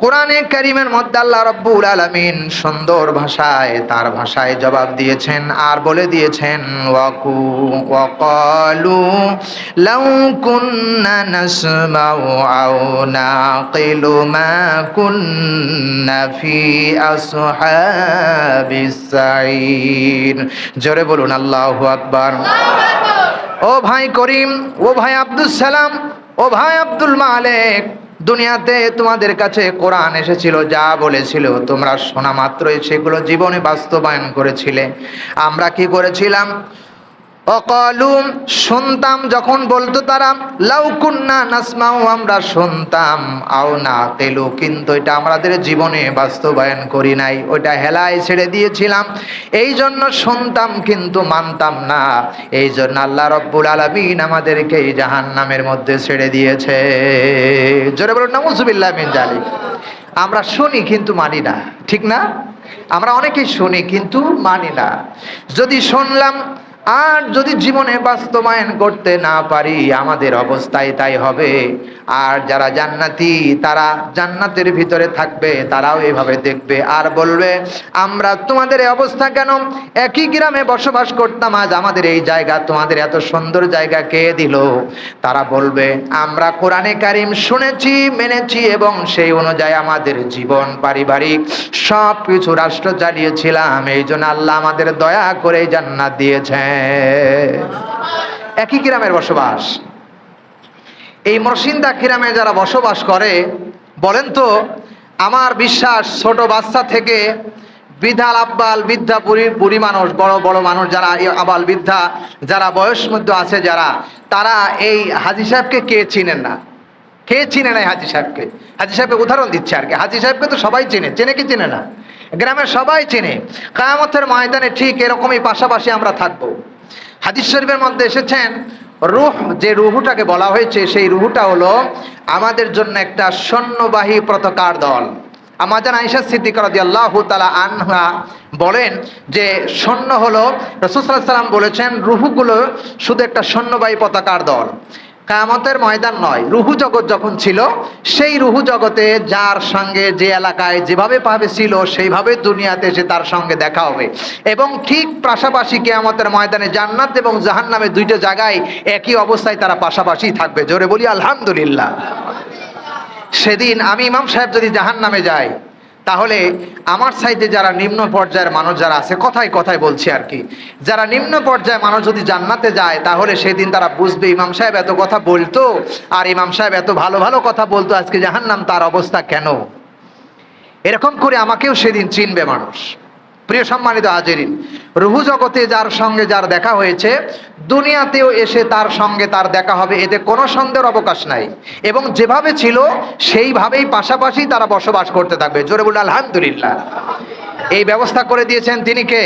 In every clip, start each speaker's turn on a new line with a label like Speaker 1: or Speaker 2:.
Speaker 1: কোরআনে করিমের মধ্যে আল্লাহ রব্বুল আলামিন সুন্দর ভাষায় তার ভাষায় জবাব দিয়েছেন আর বলে দিয়েছেন ওয়াকু ওয়াকালু লাউ কুন্না নাসমাউ আও নাকিলু মা কুন্না ফি আসহাবিস সাইর জোরে বলুন আল্লাহু আকবার। ও ভাই করিম ও ভাই আব্দুল সালাম ও ভাই আব্দুল মালেক দুনিয়াতে তোমাদের কাছে কোরআন এসেছিল, যা বলেছিল, তোমরা শোনা মাত্রই সেগুলো জীবনে বাস্তবায়ন করেছিলে। আমরা কি করেছিলাম? অকলুম, শুনতাম যখন বলতো তারা লাউকুন্না নাসমাও আমরা শুনতাম। আও না, তেলু, কিন্তু এটা আমাদের জীবনে বাস্তবায়ন করি নাই। ওইটা হেলায় ছেড়ে দিয়েছিলাম। এই জন্য শুনতাম, কিন্তু মানতাম না। এই জন্য আল্লাহ রব্বুল আলমিন আমাদেরকে এই জাহান নামের মধ্যে ছেড়ে দিয়েছে। জোরে বলুন নামুজুবিল্লাহ মিন জালিক। আমরা শুনি, কিন্তু মানি না। ঠিক না? আমরা অনেকেই শুনি, কিন্তু মানি না। যদি শুনলাম আর যদি জীবনে বাস্তবায়ন করতে না পারি, আমাদের অবস্থায় তাই হবে। আর যারা জান্নাতি, তারা জান্নাতের ভিতরে থাকবে, তারাও এভাবে দেখবে আর বলবে, আমরা তোমাদের অবস্থা কেন? একই গ্রামে বসবাস করতাম, আজ আমাদের এই জায়গা, তোমাদের এত সুন্দর জায়গা কে দিল? তারা বলবে, আমরা কোরআনে কারিম শুনেছি, মেনেছি এবং সেই অনুযায়ী আমাদের জীবন পারিবারিক সব কিছু রাষ্ট্র চালিয়েছিলাম। এই জন্য আল্লাহ আমাদের দয়া করে জান্নাত দিয়েছেন। একই গ্রামের বসবাস। এই মরসিন্দা গ্রামে যারা বসবাস করে, বলেন তো, আমার বিশ্বাস ছোট বাচ্চা থেকে বৃদ্ধাল আব্বাল, বৃদ্ধা বুড়ি বুড়ি মানুষ, বড় বড় মানুষ যারা আবাল বৃদ্ধা যারা, বয়স মধ্যে আছে যারা, তারা এই হাজি সাহেবকে কে চিনেন না? কে চিনে নাই হাজি সাহেবকে? হাজি সাহেবকে উদাহরণ দিচ্ছে আর কি। হাজি সাহেবকে তো সবাই চেনে। চেনে কি চেনে না? গ্রামের সবাই চেনে। কায়ামতের ময়দানে ঠিক এরকমই পাশাপাশি আমরা থাকব। হাদিস শরীফের মধ্যে এসেছেন, রুহ, যে রুহুটাকে বলা হয়েছে, সেই রুহুটা হলো আমাদের জন্য একটা সৈন্যবাহী পতাকার দল। আমাজান আইসা সিদ্দিক রাদিয়াল্লাহু তাআলা আনহা বলেন যে সৈন্য হলো রাসূলুল্লাহ সাল্লাম বলেছেন, রুহুগুলো শুধু একটা সৈন্যবাহী পতাকার দল। কায়ামতের ময়দান নয়। রুহু জগৎ যখন ছিল, সেই রুহু জগতে যার সঙ্গে যে এলাকায় যেভাবে পাবে ছিল, সেইভাবে দুনিয়াতে এসে তার সঙ্গে দেখা হবে। এবং ঠিক পাশাপাশি কেয়ামতের ময়দানে জান্নাত এবং জাহান্নামে দুইটা জায়গায় একই অবস্থায় তারা পাশাপাশি থাকবে। জোরে বলি, আলহামদুলিল্লাহ। সেদিন আমি ইমাম সাহেব যদি জাহান নামে যাই তাহলে আমার সাইডে যারা নিম্ন পর্যায়ের মানুষ যারা আছে, কথায় কথায় বলছি আর কি। যারা নিম্ন পর্যায়ের মানুষ যদি জান্নাতে যায়, তাহলে সেদিন তারা বুঝবে ইমাম সাহেব এত কথা বলতো, আর ইমাম সাহেব এত ভালো ভালো কথা বলতো, আজকে জাহান্নাম তার অবস্থা কেন? এরকম করে আমাকেও সেদিন চিনবে মানুষ। প্রিয় সম্মানিত হাজেরিন, রুহু জগতে যার সঙ্গে যার দেখা হয়েছে, দুনিয়াতেও এসে তার সঙ্গে তার দেখা হবে, এতে কোনো সন্দেহের অবকাশ নাই। এবং যেভাবে ছিল, সেইভাবেই পাশাপাশি তারা বসবাস করতে থাকবে। জোরে বলল আলহামদুলিল্লাহ। এই ব্যবস্থা করে দিয়েছেন তিনি কে?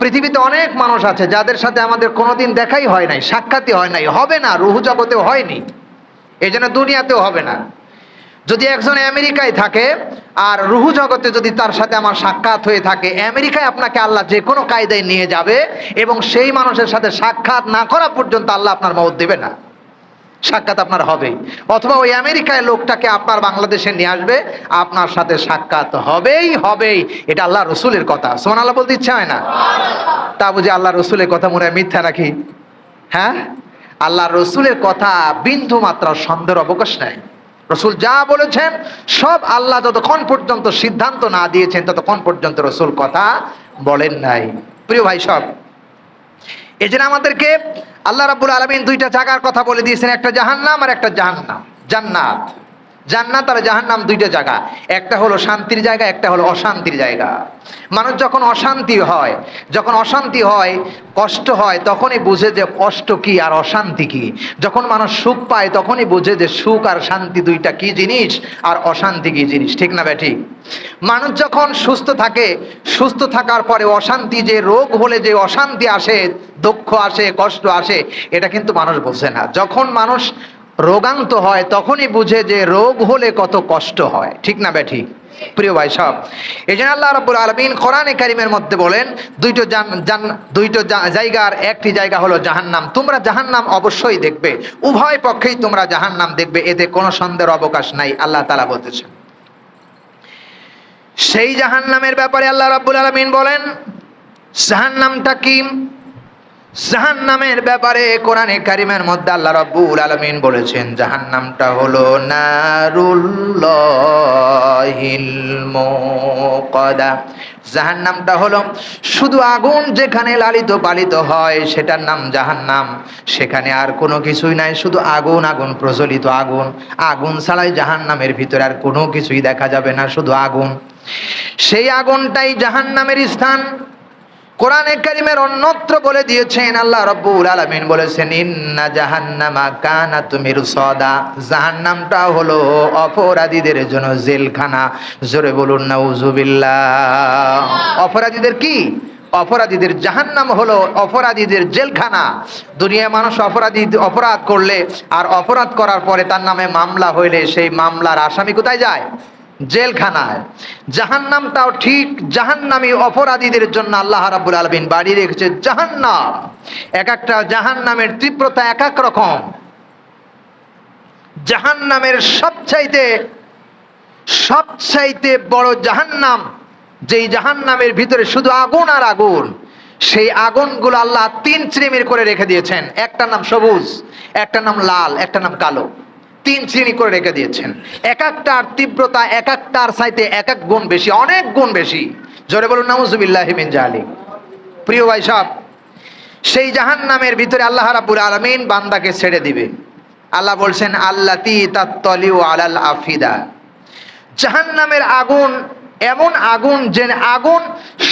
Speaker 1: পৃথিবীতে অনেক মানুষ আছে, যাদের সাথে আমাদের কোনোদিন দেখাই হয় নাই, সাক্ষাৎই হয় নাই, হবে না, রুহু জগতেও হয়নি। এই জন্য দুনিয়াতেও হবে না। যদি একজন আমেরিকায় থাকে আর রুহু জগতে যদি তার সাথে আমার সাক্ষাৎ হয়ে থাকে, আমেরিকায় আপনাকে আল্লাহ যে কোনো কায়দায় নিয়ে যাবে এবং সেই মানুষের সাথে সাক্ষাৎ না করা পর্যন্ত আল্লাহ আপনার মত দেবে না। সাক্ষাৎ আপনার হবে অথবা ওই আমেরিকায় লোকটাকে আপনার বাংলাদেশে নিয়ে আসবে, আপনার সাথে সাক্ষাৎ হবেই হবেই। এটা আল্লাহ রসুলের কথা। সোমান আল্লাহ বলতে ইচ্ছা হয় না? তা বুঝে আল্লাহ রসুলের কথা মনে মিথ্যা নাকি? হ্যাঁ? আল্লাহ রসুলের কথা বিন্দু মাত্রা সন্দেহের অবকাশ নাই। রসুল যা বলেছেন, সব আল্লাহ যতক্ষণ পর্যন্ত সিদ্ধান্ত না দিয়েছেন, ততক্ষণ পর্যন্ত রসুল কথা বলেন নাই। প্রিয় ভাই, সব। এই জন্য আমাদেরকে আল্লাহ রাবুল আলমিন দুইটা জায়গার কথা বলে দিয়েছেন, একটা জাহান্নাম আর একটা জাহান্নাম, জান্নাত। জান্নাত আর জাহান্নাম দুইটা জায়গা। একটা হলো শান্তির জায়গা, একটা হলো অশান্তির জায়গা। মানুষ যখন অশান্তি হয়, যখন অশান্তি হয়, কষ্ট হয়, তখনই বুঝে যে কষ্ট কি আর অশান্তি কি। যখন মানুষ সুখ পায়, তখনই বুঝে যে সুখ আর শান্তি দুইটা কি জিনিস আর অশান্তি কি জিনিস। ঠিক না ব্যাঠিক? মানুষ যখন সুস্থ থাকে, সুস্থ থাকার পরে অশান্তি যে রোগ হলে যে অশান্তি আসে, দুঃখ আসে, কষ্ট আসে, এটা কিন্তু মানুষ বোঝে না। যখন মানুষ রোগান্ত হয়, তখনই বুঝে যে রোগ হলে কত কষ্ট হয়। ঠিক না ব্যাঠিক প্রিয় ভাই সব, এই জন্য আল্লাহ রাব্বুল আলমিন কোরআনে কারিমের মধ্যে বলেন, দুইটো জান দুইটো জায়গার একটি জায়গা হলো জাহান্নাম। তোমরা জাহান্নাম অবশ্যই দেখবে। উভয় পক্ষেই তোমরা জাহান্নাম দেখবে, এতে কোনো সন্দেহের অবকাশ নাই, আল্লাহ তাআলা বলতেছেন। সেই জাহান্নামের ব্যাপারে আল্লাহ রাব্বুল আলামিন বলেন, জাহান্নামটা কি? জাহান্নামের ব্যাপারে কোরআনে কারিমের মধ্যে আল্লাহ রাব্বুল আলামিন বলেছেন, জাহান্নামটা হলো নারুল্লাহিল মুকাদা। জাহান্নামটা হলো শুধু আগুন যেখানে লালিত পালিত হয়, সেটার নাম জাহান্নাম। সেখানে আর কোনো কিছুই নাই, শুধু আগুন আগুন, প্রজ্বলিত আগুন। আগুন ছাড়াই জাহান্নামের ভিতরে আর কোনো কিছুই দেখা যাবে না, শুধু আগুন। সেই আগুনটাই জাহান্নামের স্থান। কোরআনে কারিমের অন্যত্র বলে দিয়েছেন আল্লাহ রব্বুল আলামিন বলেছেন, ইন্না জাহান্নামা কানাত মিরসাদা। জাহান্নামটা হলো অপরাধীদের জন্য জেলখানা। জোরে বলুন নাউজুবিল্লাহ অপরাধীদের কি? অপরাধীদের জাহান্নাম হলো অপরাধীদের জেলখানা। দুনিয়ায় মানুষ অপরাধী, অপরাধ করলে, আর অপরাধ করার পরে তার নামে মামলা হইলে সেই মামলার আসামি কোথায় যায়? জেলখানায়। জাহান্নামটাও ঠিক, জাহান্নামী অপরাধীদের জন্য আল্লাহ রাব্বুল আলামিন বাড়িয়ে রেখেছে জাহান্নাম। এক একটা জাহান্নামের তীব্রতা এক এক রকম। জাহান্নামের সবচাইতে সবচাইতে বড় জাহান্নাম, যেই জাহান্নামের ভিতরে শুধু আগুন আর আগুন, সেই আগুনগুলো আল্লাহ তিন শ্রেণির করে রেখে দিয়েছেন। একটা নাম সবুজ একটা নাম লাল একটা নাম কালো। তিন শ্রেণি করে রেখে দিয়েছেন। এক একটার তীব্রতা, এক একটার সাইতে এক এক গুণ বেশি, অনেক গুণ বেশি। জোরে বলুন নামুজুবিল্লাহ মিন জালি প্রিয় ভাই সব, সেই জাহান্নামের ভিতরে আল্লাহ রাব্বুল আলামিন বান্দাকে ছেড়ে দিবে। আল্লাহ বলছেন, আল্লাতি তাত্তলিউ আলাল আফিদা। জাহান্নামের আগুন এমন আগুন যে আগুন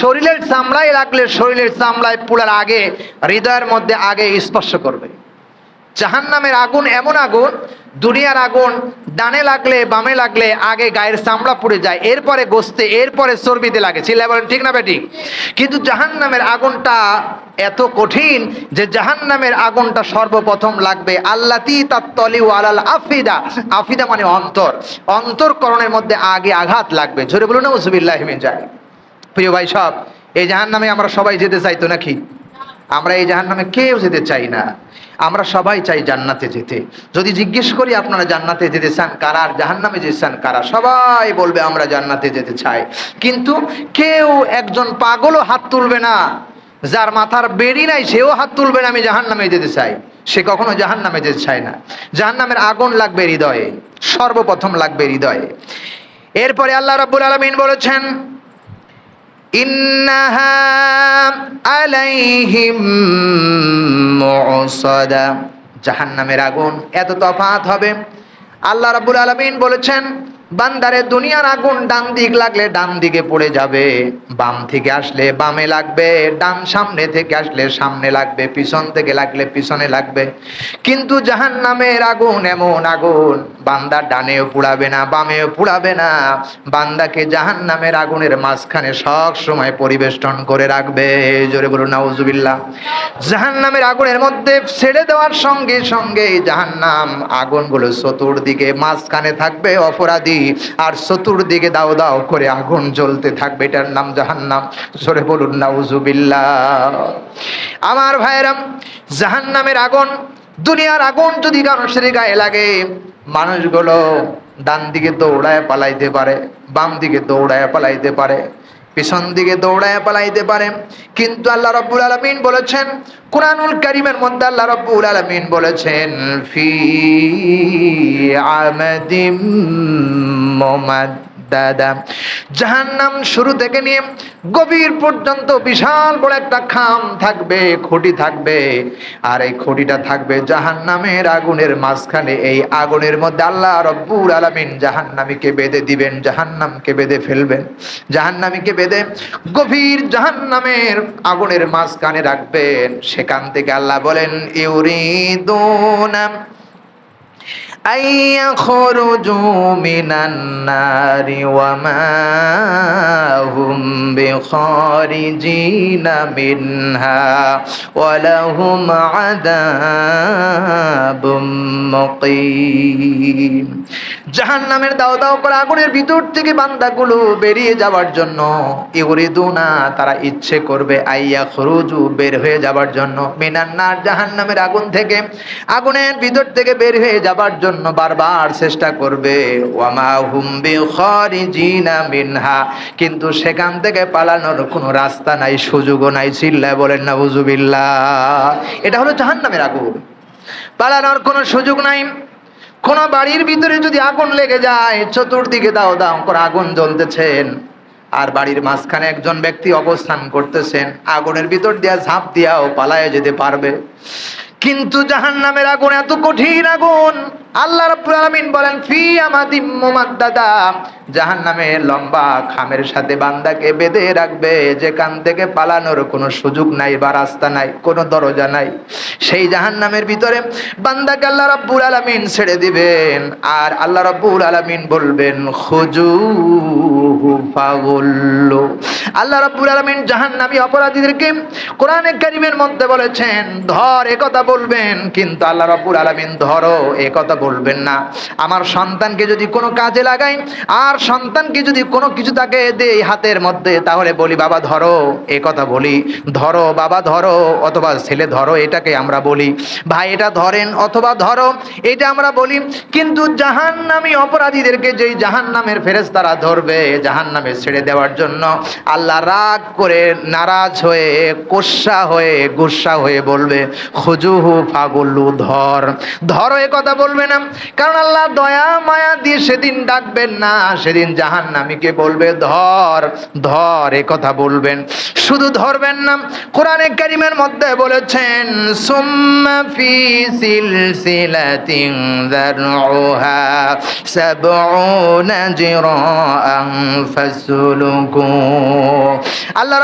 Speaker 1: শরীরের চামড়ায় রাখলে শরীরের চামড়ায় পুরার আগে, হৃদয়ের মধ্যে আগে স্পর্শ করবে। জাহান্নামের আগুন এমন আগুন, দুনিয়ার আগুন, ডানে লাগলে, বামে লাগলে, আগে গায়ের চামড়া পুড়ে যায়, এরপরে গোস্তে, এরপরে চর্বিতে লাগে। চিল্লা বলেন, ঠিক না বেটি? কিন্তু জাহান্নামের আগুনটা এত কঠিন যে জাহান্নামের আগুনটা সর্বপ্রথম লাগবে আল্লা আল্লাতি তাত্তলি আলাল আফিদা। আফিদা মানে অন্তর। অন্তরকরণের মধ্যে আগে আঘাত লাগবে। ঝরে বলুন না উজুবিল্লাহ যায় প্রিয় ভাই সব, এই জাহান্নামে আমরা সবাই যেতে চাইতো নাকি? আমরা এই জাহান্নামে কেউ যেতে চাই না। আমরা সবাই চাই জান্নাতে যেতে। যদি জিজ্ঞেস করি আপনারা জান্নাতে যেতে চান কারা আর জাহান্নামে যেতে চান কারা, সবাই বলবে আমরা জান্নাতে যেতে চাই। কিন্তু কেউ একজন পাগলও হাত তুলবে না। যার মাথার বেড়ি নাই, সেও হাত তুলবে না আমি জাহান্নামে যেতে চাই। সে কখনো জাহান্নামে যেতে চায় না। জাহান্নামের আগুন লাগবে হৃদয়ে, সর্বপ্রথম লাগবে হৃদয়ে। এরপরে আল্লাহ রাব্বুল আলামিন বলেছেন ইন্নাহা আলাইহিম জাহান্নামের আগুন এত তফাত হবে। আল্লাহ রাব্বুল আলামিন বলেছেন বান্দারে দুনিয়ার আগুন ডান দিক লাগলে ডান দিকে পড়ে যাবে। বাম থেকে আসলে বামে লাগবে, ডান সামনে থেকে আসলে সামনে লাগবে, পিছন থেকে লাগলে পিছনে লাগবে। কিন্তু জাহান্নামের আগুন এমন আগুন, বান্দা ডানেও পুড়াবে না, বামেও পুড়াবে না। বান্দাকে জাহান্নামের আগুনের মাঝখানে সব সময় পরিবেষ্টন করে রাখবে। জোরে বলুন, নাউজুবিল্লাহ। জাহান্নামের আগুনের মধ্যে ছেড়ে দেওয়ার সঙ্গে সঙ্গে জাহান্নাম আগুনগুলো চতুর্দিকে মাঝখানে থাকবে, অপরাধী আর চতুর্দিকে দাও দাও করে আগুন জ্বলতে থাকবে। এটার নাম জাহান্নাম। জোরে বলুন নাউজুবিল্লা আমার ভাইরাম জাহান্নামের আগুন, দুনিয়ার আগুন যদি মানুষের গায়ে লাগে, মানুষগুলো ডান দিকে দৌড়ায় পালাইতে পারে, বাম দিকে দৌড়ায় পালাইতে পারে। পিছন দিকে দৌড়ায় পালাইতে পারে। কিন্তু আল্লাহ রব্বুল আলমিন বলেছেন, কোরআনুল কারিমের মধ্যে আল্লাহ রব্বুল আলমিন বলেছেন, ফি আমাদিম দাদা। জাহান্নাম শুরু থেকে নিয়ে গভীর পর্যন্ত বিশাল বড় একটা খাম থাকবে, খুঁটি থাকবে। আর এই খুঁটিটা থাকবে জাহান্নামের আগুনের মাঝখানে। এই আগুনের মধ্যে আল্লাহ রব্বুর আলামিন জাহান্নামীকে বেঁধে দিবেন, জাহান্নামকে বেঁধে ফেলবেন। জাহান্নামীকে বেঁধে গভীর জাহান্নামের আগুনের মাঝখানে রাখবেন। সেখান থেকে আল্লাহ বলেন, ইউরিদুনা أن يخرجوا من النار وما هم بخارجين منها ولهم عذاب مقيم. জাহান্নামের দাও দাও করে আগুনের ভিতর থেকে বান্দাগুলো বেরিয়ে যাওয়ার জন্য। ইউরিদুনা, তারা ইচ্ছে করবে আইয়া খরুজু বের হয়ে যাবার জন্য। মিনান্নার জাহান্নামের আগুন থেকে, আগুনের ভিতর থেকে বের হয়ে যাবার জন্য বারবার চেষ্টা করবে। ওয়ামা হুম বিখারিজিনা মিনহা, কিন্তু সেখান থেকে পালানোর কোনো রাস্তা নাই, সুযোগও নাই, চিল্লায় বলেন না বুজুবিল্লাহ এটা হলো জাহান্নামের আগুন। পালানোর কোনো সুযোগ নাই। কোন বাড়ির ভিতরে যদি আগুন লেগে যায়, চতুর্দিকে দাও দাও করে আগুন জ্বলতেছেন। আর বাড়ির মাঝখানে একজন ব্যক্তি অবস্থান করতেছেন। আগুনের ভিতর দিয়া ঝাঁপ দিয়াও পালায় যেতে পারবে। কিন্তু জাহান্নামের আগুন এত কঠিন আগুন। আল্লাহ রাব্বুল বলেন, ফি আমাদিম মুমাদ্দাদা। জাহান্নামের লম্বা খামের সাথে বান্দাকে বেঁধে রাখবে। যেখান থেকে পালানোর কোনো সুযোগ নাই বা রাস্তা নাই, কোনো দরজা নাই। সেই জাহান্নামের ভিতরে বান্দাকে আল্লাহ রাব্বুল আলামিন ছেড়ে দিবেন। আর আল্লাহ রাব্বুল আলামিন বলবেন, খুজুহু ফাগুল্লু। আল্লাহ রাব্বুল আলামিন জাহান্নামী অপরাধীদেরকে কোরআনে কারীমের মধ্যে বলেছেন, ধর এ কথা বলবেন, কিন্তু আল্লাহ রাব্বুল আলামিন ধরো, এ কথা বলবেন না। আমার সন্তানকে যদি কোনো কাজে লাগাই, আর সন্তানকে যদি কোনো কিছু তাকে দেই হাতের মধ্যে, তাহলে বলি, বাবা, ধরো, এ কথা বলি। ধরো, বাবা, ধরো, অথবা ছেলে, ধরো, এটাকে আমরা বলি। ভাই, এটা ধরেন, অথবা ধরো, এটা আমরা বলি। কিন্তু জাহান্নামী অপরাধীদেরকে যেই জাহান্নামের ফেরেশতারা ধরবে, জাহান্নামে ছেড়ে দেওয়ার জন্য, আল্লাহ রাগ করে নারাজ হয়ে, কোষা হয়ে, গুসা হয়ে বলবে ধর। ধরো এ কথা বলবে না। কারণ আল্লাহ দয়া, মায়া দিয়ে সেদিন ডাকবেন না। সেদিন জাহান্নামীকে বলবে, ধর ধর এ কথা বলবেন। শুধু ধরবেন না, কোরআনে কারিমের মধ্যে বলেছেন আল্লাহ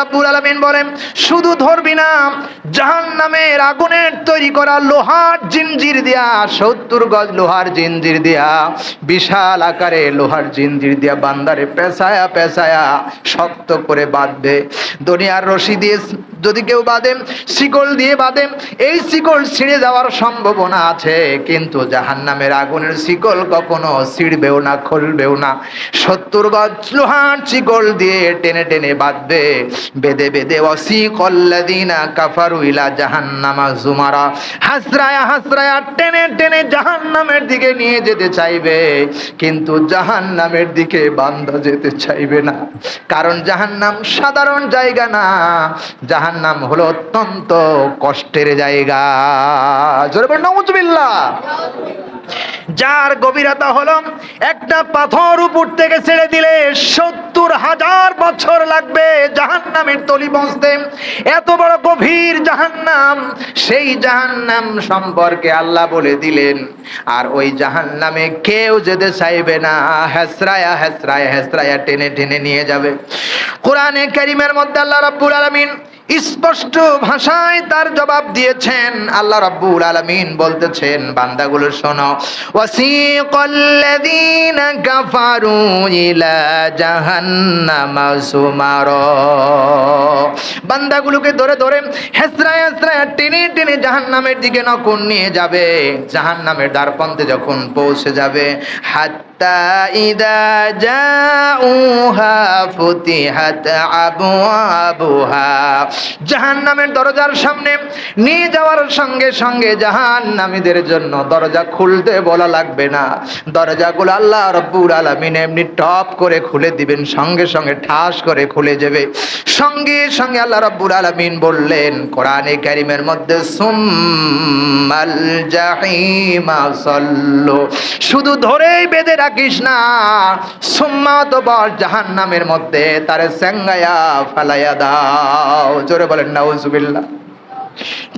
Speaker 1: বলেন, শুধু ধরবি না, জাহান্নামের আগুনের তৈরি করা লোহার জিনজির দিয়া, সত্তর গজ লোহার জিনজির দিয়া, বিশাল আকারে লোহার জিনজির দিয়া বান্দারে পেঁচায়া পেঁচায়া শক্ত করে বাঁধবে। দুনিয়ার রশি দিয়ে যদি কেউ বাঁধে, শিকল দিয়ে বাঁধে, এই শিকল ছিঁড়ে যাওয়ার সম্ভাবনা আছে, কিন্তু জাহান্নামের আগুনের শিকল কখনো ছিঁড়বেও না, খুলবেও না। সত্তর গজ লোহার শিকল দিয়ে টেনে টেনে বাঁধবে। বেদে বেদে অসি কল্লাদিনা কাফারু ইলা জাহান্নামা জুমারা। হাসরায়া হাসরায়া টেনে টেনে জাহান্নামের দিকে নিয়ে যেতে চাইবে। কিন্তু জাহান্নামের দিকে বান্ধা যেতে চাইবে না। কারণ জাহান্নাম সাধারণ জায়গা না। জাহান নাম হলো অত্যন্ত কষ্টের জায়গা। জোরে বল নাউজুবিল্লাহ যার গভীরতা হলো একটা পাথর উপর থেকে ছেড়ে দিলে সত্তর হাজার বছর লাগবে জাহান্নামের তলি পৌঁছতে এত বড় গভীর জাহান্নাম, সেই জাহান্নাম সম্পর্কে আল্লাহ বলে দিলেন, আর ওই জাহান্নামে কেউ যেতে চাইবে না। হেসরায়া হেসরায়া হেসরায়া টেনে টেনে নিয়ে যাবে। কোরআনে কারিমের মধ্যে আল্লাহ রাব্বুল আলামিন স্পষ্ট ভাষায় তার জবাব দিয়েছেন। আল্লাহ রাব্বুল আলামিন বলতেছেন, বান্দাগুলো শোনো। ওয়াসিকাল্লাযীনা কাফারু ইলা জাহান্নামা সুমারা। বান্দাগুলোকে ধরে ধরে হেসরায় হেসরায় টেনে টেনে জাহান্নামের দিকে নকুন নিয়ে যাবে। জাহান্নামের দ্বারপন্থে যখন পৌঁছে যাবে হাত্তা আবওয়াবুহা। জাহান্নামের দরজার সামনে নিয়ে যাওয়ার সঙ্গে সঙ্গে জাহান্নামীদের জন্য দরজা খুলতে বলা লাগবে না। দরজা দরজাগুলো আল্লাহ রব্বুল আলামিন এমনি টপ করে খুলে দিবেন, সঙ্গে সঙ্গে ঠাস করে খুলে যাবে। সঙ্গে সঙ্গে আল্লাহ রব্বুল আলামিন বললেন, কোরআনে কারিমের মধ্যে সুম্মাল জাহিমা সল্লু। শুধু ধরেই বেঁধে রাখিস না। সুম্মা তো বল জাহান্নামের মধ্যে ফালাইয়া দাও। জোরে বলেন, নাউজুবিল্লাহ।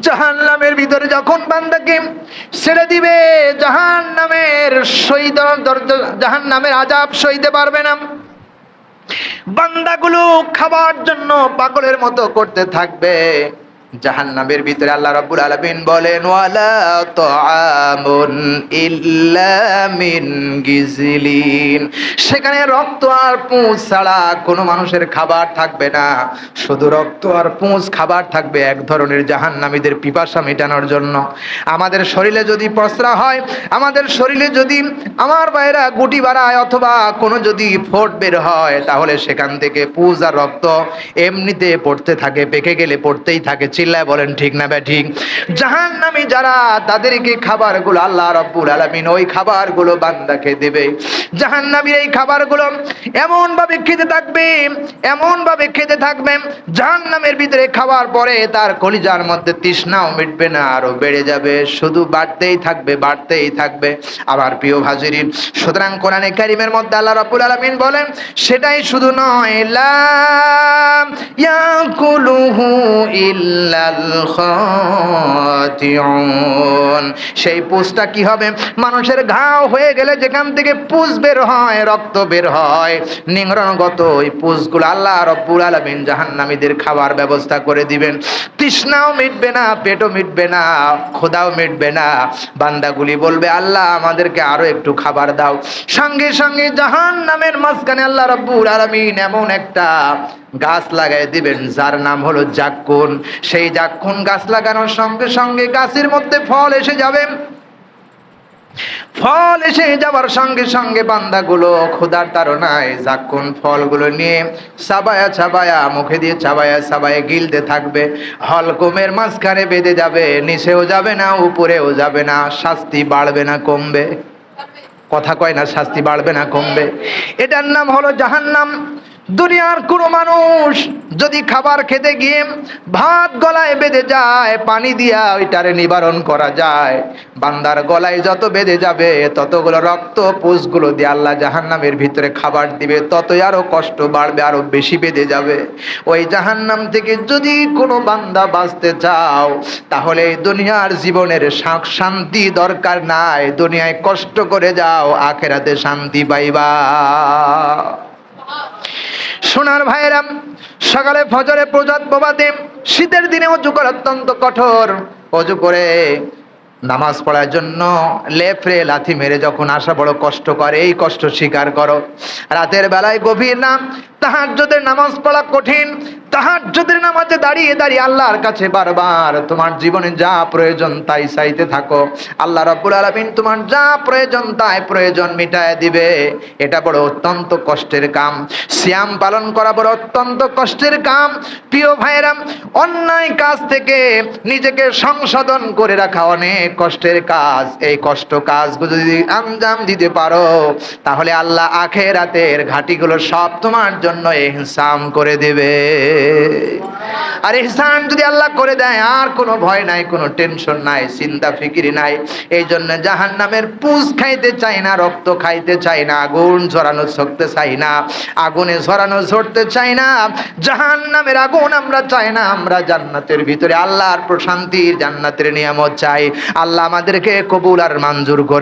Speaker 1: জাহান্নামের ভিতরে যখন বান্দাকে ছেড়ে দিবে, জাহান্নামের সইদ জাহান্নামের আজাব সইতে পারবে না। বান্দাগুলো খাবার জন্য পাগলের মতো করতে থাকবে। জাহান্নামের ভিতরে আল্লাহ রাব্বুল আলামিন বলেন, ওয়ালা তুআমুন ইল্লা মিন গিজলিন। সেখানে রক্ত আর পুঁজ ছাড়া কোনো মানুষের খাবার থাকবে না। শুধু রক্ত আর পুঁজ খাবার থাকবে এক ধরনের জাহান্নামীদের পিপাসা মেটানোর জন্য। আমাদের শরীরে যদি পসরা হয়, আমাদের শরীরে যদি আমার বাইরা গুটি বাড়ায় অথবা কোনো যদি ফোট বের হয়, তাহলে সেখান থেকে পুঁজ আর রক্ত এমনিতে পড়তে থাকে, পেকে গেলে পড়তেই থাকে চিল্লায় বলেন, ঠিক না বে, ঠিক। জাহান্নামী যারা, তাদেরকে খাবারগুলো আল্লাহ রব্বুল আলামিন ওই খাবারগুলো বান্দাকে দেবে। জাহান্নামীর এই খাবারগুলো এমন ভাবে খেতে থাকবে এমন ভাবে খেতে থাকবে, জাহান্নামের ভিতরে খাওয়ার পরে তার কলিজার মধ্যে তৃষ্ণাও মিটবে না, আরও বেড়ে যাবে। শুধু বাড়তেই থাকবে বাড়তেই থাকবে। আবার প্রিয় ভাজিরিন সুতরাং কোরআনে কারিমের মধ্যে আল্লাহ রাব্বুল আলামিন বলেন, সেটাই শুধু নয়, লা ইয়াকুলুহু খাতিউন সেই পুষটা কি হবে? মানুষের ঘাও হয়ে গেলে যেখান থেকে পুষ বের হয়, রক্ত বের হয়, নিংরণগত ওই পুষগুলো আল্লাহ রব্বুল আলামিন জাহান্নামীদের খাবার ব্যবস্থা করে দিবেন। তৃষ্ণাও মিটবে না, পেটও মিটবে না খোদাও মিটবে না। বান্দাগুলি বলবে, আল্লাহ, আমাদেরকে আরও একটু খাবার দাও। সঙ্গে সঙ্গে জাহান নামের মাঝখানে আল্লাহ রব্বুল আলামিন এমন একটা গাছ লাগাই দিবেন, যার নাম হলো জাক্কুন। সেই জাক্কুন গাছ লাগানোর সঙ্গে সঙ্গে গাছের মধ্যে ফল এসে যাবে। ফল এসে যাবার সঙ্গে সঙ্গে বান্দাগুলো খোদার তাড়নায় জাক্কুন ফলগুলো নিয়ে সাবায়া ছাবায়া মুখে দিয়ে চাবায়া চাবায়া গিলতে থাকবে। হলকমের মাঝখানে বেঁধে যাবে, নিচেও যাবে না, উপরেও যাবে না, শাস্তি বাড়বে না, কমবে। কথা কয় না, শাস্তি বাড়বে না, কমবে। এটার নাম হলো জাহান্নাম। দুনিয়ার কোনো মানুষ যদি খাবার খেতে গিয়ে ভাত গলায় বেঁধে যায়, পানি দিয়া ওইটারে নিবারণ করা যায়, বান্দার গলায় যত বেঁধে যাবে, ততগুলো রক্ত পুষগুলো দিয়ে আল্লাহ জাহান্নামের ভিতরে খাবার দিবে, ততই আরও কষ্ট বাড়বে, আরও বেশি বেঁধে যাবে। ওই জাহান্নাম থেকে যদি কোনো বান্দা বাঁচতে চাও, তাহলে দুনিয়ার জীবনের শান্তি দরকার নাই। দুনিয়ায় কষ্ট করে যাও, আখেরাতে শান্তি পাইবা। সোনার ভাইরাম সকালে ফজরে প্রজাত প্রবাদে শীতের দিনে অজু করা অত্যন্ত কঠোর। অজু করে নামাজ পড়ার জন্য লেফরে লাথি মেরে যখন আসা বড় কষ্ট করে, এই কষ্ট স্বীকার করো। রাতের বেলায় গভীর নাম তাহার যদি নামাজ পড়া কঠিন তাহাজ্জুদের নামাজে দাঁড়িয়ে দাঁড়িয়ে আল্লাহর কাছে বারবার, তোমার জীবনে যা প্রয়োজন তাই চাইতে থাকো। আল্লাহ রাব্বুল আলামিন তোমার যা প্রয়োজন তাই প্রয়োজন মিটায় দিবে। এটা বড় অত্যন্ত কষ্টের কাম। শ্যাম পালন করা বড় অত্যন্ত কষ্টের কাম। প্রিয় ভাইরাম অন্যায় কাজ থেকে নিজেকে সংশোধন করে রাখা অনেক কষ্টের কাজ। এই কষ্ট কাজগুলো যদি আঞ্জাম দিতে পারো, তাহলে আল্লাহ আখেরাতের ঘাটিগুলো সব তোমার জন্য ইহসান করে দেবে। আর ইহসান যদি আল্লাহ করে দেয়, আর কোনো ভয় নাই, কোনো টেনশন নাই, চিন্তা, ফিকিরি নাই। এই জন্য জাহান নামের পুষ খাইতে চাই না, রক্ত খাইতে চাই না, আগুন ঝরানো ছকতে চাই না, আগুনে ঝরানো ঝরতে চাই না। জাহান নামের আগুন আমরা চাই না, আমরা জান্নাতের ভিতরে আল্লাহর প্রশান্তির জান্নাতের নিয়ামত চাই। আল্লাহ আমাদেরকে কবুল আর মঞ্জুর করে